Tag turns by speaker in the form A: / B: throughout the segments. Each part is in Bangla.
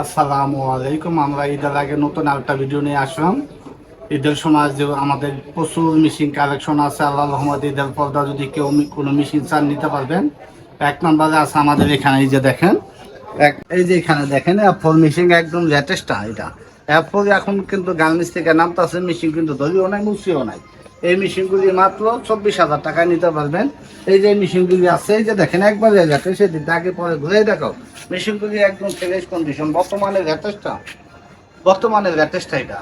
A: আসসালামু আলাইকুম। আমরা ঈদের আগে নতুন একটা ভিডিও নিয়ে আসলাম। ঈদের সময় যে আমাদের প্রচুর মেশিন কালেকশন আছে, আল্লাহ রহমদ ঈদের পর্দা যদি কেউ কোনো মেশিন চান নিতে পারবেন। এক নম্বরে আছে আমাদের এখানে, এই যে দেখেন। এক এই যে এখানে দেখেন অ্যাপল মেশিন একদম লেটেস্টটা এটা। অ্যাপল এখন কিন্তু গার্মেন্টস থেকে নামতেছে মেশিন কিন্তু দলিও নাই মুছিও নাই। এই মেশিনগুলি মাত্র চব্বিশ হাজার টাকায় নিতে পারবেন। এই যে মেশিনগুলি আছে, এই যে দেখেন, একবার যাচ্ছে সেদিন আগে পরে ঘুরে দেখো, মেশিনগুলি একদম ফ্রেশ কন্ডিশন বর্তমানে লেটেস্টটা বর্তমানে লেটেস্টটা এটা।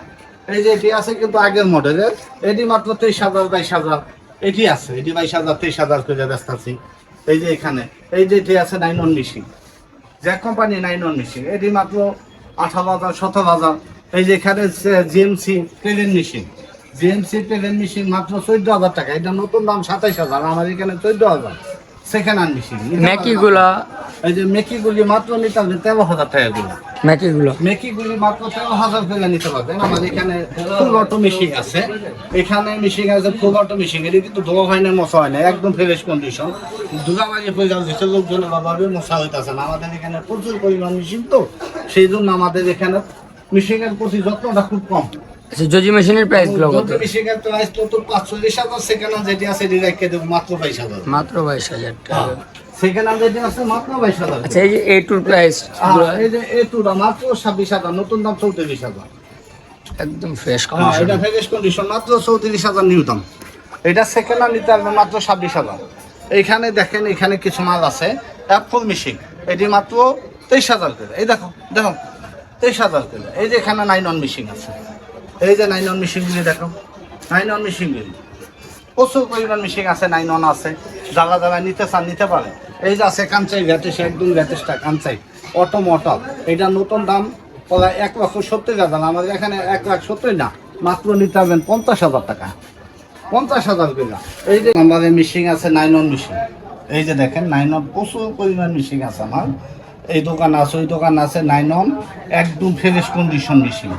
A: এই যে এটি আছে কিন্তু আগের মডেলের, এটি মাত্র তেইশ হাজার, বাইশ হাজার, এটি আছে, এটি বাইশ হাজার, তেইশ হাজার করে ব্যস্ত আছি। এই যে এখানে, এই যে এটি আছে nine one machine Jack company nine one machine এটি মাত্র আঠারো হাজার, সতেরো হাজার, এই যে এখানে GMC plain machine GMC plain machine মাত্র চোদ্দ হাজার টাকা। এটা নতুন দাম সাতাইশ হাজার আমার এখানে চোদ্দ হাজার সেকেন্ড হ্যান্ড মেশিন
B: ম্যাকিগুলা
A: এই যে মেকিগুলি মাত্র নিতে হবে তেরো হাজার টাকা গুলো
B: ম্যাকিগুলো
A: মেকিগুলি মাত্র তেরো হাজার করে নিতে পারবেন। আমার এখানে ফুল অটো মেশিন আছে। এখানে মেশিন আছে ফুল অটো মেশিন এটি কিন্তু ধোয়া হয় না মশা হয় না একদম ফ্রেশ কন্ডিশন ধুলা বাজে পড়ে যাচ্ছে লোকজনের অভাবে মশা হইতেছে না। আমাদের এখানে প্রচুর পরিমাণ মেশিন তো। সেই জন্য আমাদের এখানে মেশিনের প্রতি যত্নটা খুব কম।
B: আচ্ছা জজি মেশিনের প্রাইসগুলো কত
A: যত মেশিনের প্রাইস পাঁচচল্লিশ হাজার সেকেন্ড হ্যান্ড যেটি আছে এটি রেখে দেবো মাত্র বাইশ হাজার।
B: মাত্র বাইশ হাজার টাকা।
A: সেকেন্ড হ্যান্ড যেটি আছে মাত্র বাইশ হাজার।
B: আচ্ছা এই যে এ টুর প্রাইস
A: এই যে এ মাত্র ছাব্বিশ হাজার নতুন দাম
B: একদম ফ্রেশ
A: হ্যাঁ এটা ফ্রেশ কন্ডিশন মাত্র চৌত্রিশ হাজার নিউ দাম। এটা সেকেন্ড হ্যান্ড নিতে পারবেন মাত্র এইখানে দেখেন এখানে কিছু মাল আছে অ্যাপল মেশিন এটি মাত্র তেইশ হাজার করে। এই দেখো দেখো তেইশ হাজার করে। এই যে এখানে নাইন অন মেশিন আছে। এই যে নাইন অন মেশিনগুলি দেখো। নাইন অন মেশিনগুলি প্রচুর পরিমাণ মেশিন আছে নাইন অন আছে। যারা যারা নিতে চান, নিতে পারে। এই যে আছে কাঞ্চাই ভ্যাটেস একদম ভ্যাটেসটা কাঞ্চাই। Auto motor. এটা নতুন দাম, প্রায় এক লক্ষ সত্তর হাজার। আমাদের এখানে এক লাখ সত্তর না, মাত্র নিতে পারবেন পঞ্চাশ হাজার টাকা। পঞ্চাশ হাজার করে এই যে আমাদের মিশিং আছে নাইন অন মিশিং এই যে দেখেন নাইন অন প্রচুর পরিমাণ মিশিং আছে আমার। এই দোকান আছে, ওই দোকান আছে নাইন অন একদম ফ্রেশ কন্ডিশন মিশিং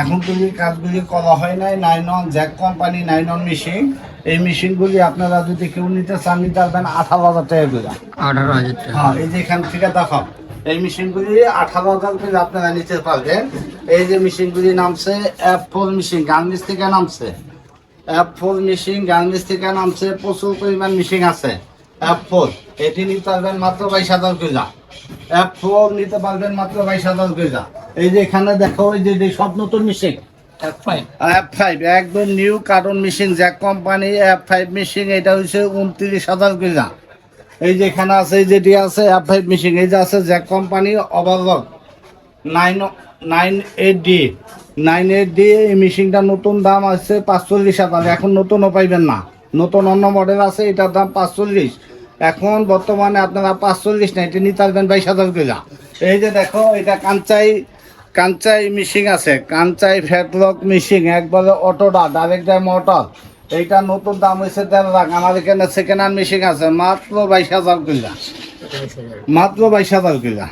A: এখন তুমি কাজগুলি করা হয় নাই nine one Jack company nine one machine এই মেশিনগুলি আপনারা যদি কেউ নিতে চান নিতে পারবেন আঠারো হাজার টাকা করে।
B: আঠারো হাজার টাকা।
A: হ্যাঁ এই যে এখান থেকে দেখো এই মেশিনগুলি আঠারো হাজার করে আপনারা নিতে পারবেন। এই যে মেশিনগুলি নামছে অ্যাপ ফোর মেশিন গার্মেন্টস থেকে নামছে। অ্যাপ ফোর মেশিন গার্মেন্টস থেকে নামছে প্রচুর পরিমাণ মেশিন আছে। অ্যাপ ফোর এটি নিতে পারবেন মাত্র বাইশ হাজার করে। অ্যাপ ফোর নিতে পারবেন মাত্র বাইশ হাজার করে। এই যে এখানে দেখো এই যে সব নতুন মেশিন অ্যাপ ফাইভ একদম new carton machine Jack company F five machine এটা হচ্ছে উনত্রিশ হাজার করে এই যে এখানে আছে এই যেটি আছে অ্যাপ ফাইভ মেশিন এই যে আছে Jack company overlock nine nine eight D nine eight D এই মেশিনটা নতুন দাম আছে পাঁচচল্লিশ হাজার। এখন নতুনও পাইবেন না। নতুন অন্য মডেল আছে এটার দাম পাঁচচল্লিশ। এখন বর্তমানে আপনারা পাঁচচল্লিশ না এটা নিতে পারবেন বাইশ হাজার করে এই যে দেখো এটা কাঞ্চাই কাঞ্চাই মিশিং আছে, কাঞ্চাই ফ্যাটলক মিশিং একবারে অটোটা ডাইরেক্ট ড্রাইভ মোটর এইটা নতুন দাম হয়েছে দেড় লাখ, আমার এখানে সেকেন্ড হ্যান্ড মিশিং আছে, মাত্র বাইশ হাজার কিলা মাত্র বাইশ হাজার কিলা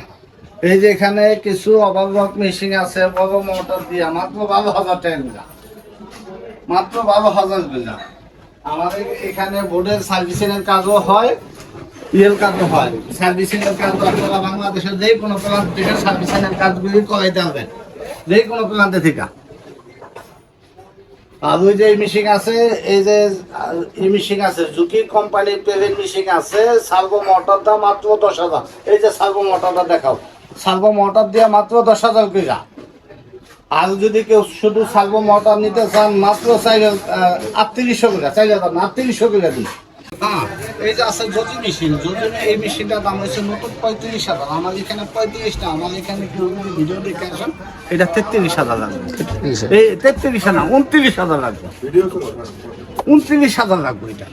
A: এই যে এখানে কিছু অভাবক মেশিন আছে, বড় মোটর দিয়া, মাত্র বারো হাজার টাকা মাত্র বারো হাজার কিলা আমাদের এখানে বোর্ডের সার্ভিসিং এর কাজও হয় ইয়ের কাজও হয়। সার্ভিসিং এর কাজ আপনারা বাংলাদেশের যে কোনো প্রান্ত থেকে সার্ভিসিং এর কাজগুলি করাইতে পারবেন। যে কোনো প্রান্তে থেকে। আর ওই যে মিশিং আছে, এই যে ই মিশিং আছে জুকি কোম্পানির প্রেভেন্ট মিশিং আছে সার্ভো মোটরটা মাত্র দশ হাজার। এই যে সার্ভো মোটরটা দেখাও। সার্ভো মোটর দিয়ে মাত্র দশ হাজার কিনা আর যদি কেউ শুধু সার্ভো মোটর নিতে চান, মাত্র চাই আটত্রিশশো কিনা চাই হাজার আটত্রিশশো কিনা দিন। হ্যাঁ। এই যে আছে জ্যোতি মেশিন জ্যোতি এই মেশিনটার দাম হচ্ছে নতুন পঁয়ত্রিশ হাজার। আমার এখানে পঁয়ত্রিশ না আমার এখানে কেউ যদি ভিডিও দেখে আসেন এটা তেত্রিশ হাজার লাগবে। এই তেত্রিশ না উনত্রিশ হাজার লাগবে। উনত্রিশ হাজার লাগবে এটা।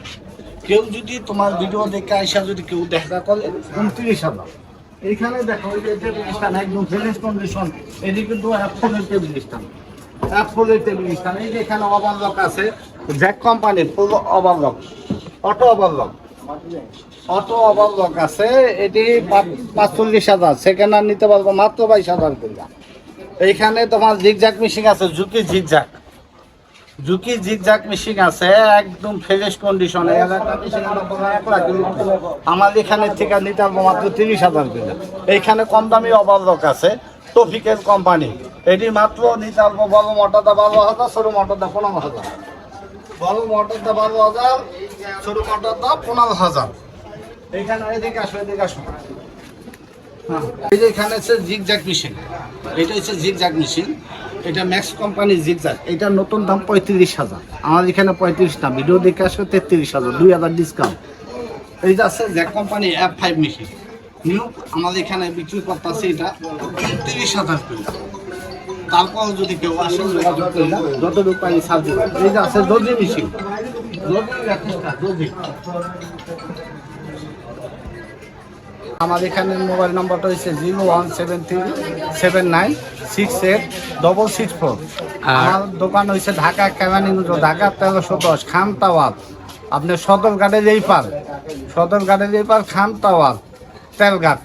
A: কেউ যদি তোমার ভিডিও দেখে আসা যদি কেউ দেখা করে। উনত্রিশ হাজার। এইখানে দেখো ওই যে টেবিল স্ট্যান্ড একদম ফ্রেশ কন্ডিশন এদিকে কিন্তু অ্যাপলের টেবিল স্ট্যান্ড অ্যাপলের টেবিল স্ট্যান্ড এই যে এখানে ওভারলক আছে জ্যাক কোম্পানির full overlock auto overlock auto overlock আছে, এটি পাঁচচল্লিশ হাজার সেকেন্ড হ্যান্ড নিতে পারব মাত্র বাইশ হাজার করে এইখানে তোমার জিগজাক মেশিন আছে, ঝুঁকি জিগজাক ঝুঁকি জিগজাক মেশিন আছে, একদম ফ্রেশ কন্ডিশন আমার এখানে থেকে নিতে পারব মাত্র তিরিশ হাজার করে এইখানে কম দামি ওভারলক আছে টফিকের কোম্পানি। এটি মাত্র নিতে পারব বড় মোটরটা বারো হাজার ছোট মোটরটা পনেরো হাজার। বড় মোটরটা বারো হাজার ছোট মোটরটা পনেরো হাজার। এখানে এদিকে আসো এদিকে আসো। হ্যাঁ, এই যে এখানে হচ্ছে জিগজ্যাগ মেশিন এটা হচ্ছে জিগজ্যাগ মেশিন এটা ম্যাক্স কোম্পানির জিগজ্যাগ এটা নতুন দাম পঁয়ত্রিশ হাজার। আমার এখানে পঁয়ত্রিশ না ভিডিও দেখে আসবে তেত্রিশ হাজার দুই হাজার ডিসকাউন্ট এই যে আছে Jack company F five machine new আমাদের এখানে বিক্রি করতেছে এটা তিরিশ হাজার করে। তারপর যদি কেউ আসে যোগাযোগ করলে যতটুকু পাই সাহায্য। এই যে আছে দর্জি মেশিন। আমার এখানে মোবাইল নাম্বারটা হচ্ছে zero one seven three seven nine six eight double six four.
B: আর-
A: আমার দোকান হচ্ছে ঢাকা ক্যামানিগঞ্জ ঢাকা তেরোশো দশ খান তাওয়ার আপনার সদর ঘাটের এই পার সদর ঘাটের এই পার খান তাওয়ার তেলঘাট।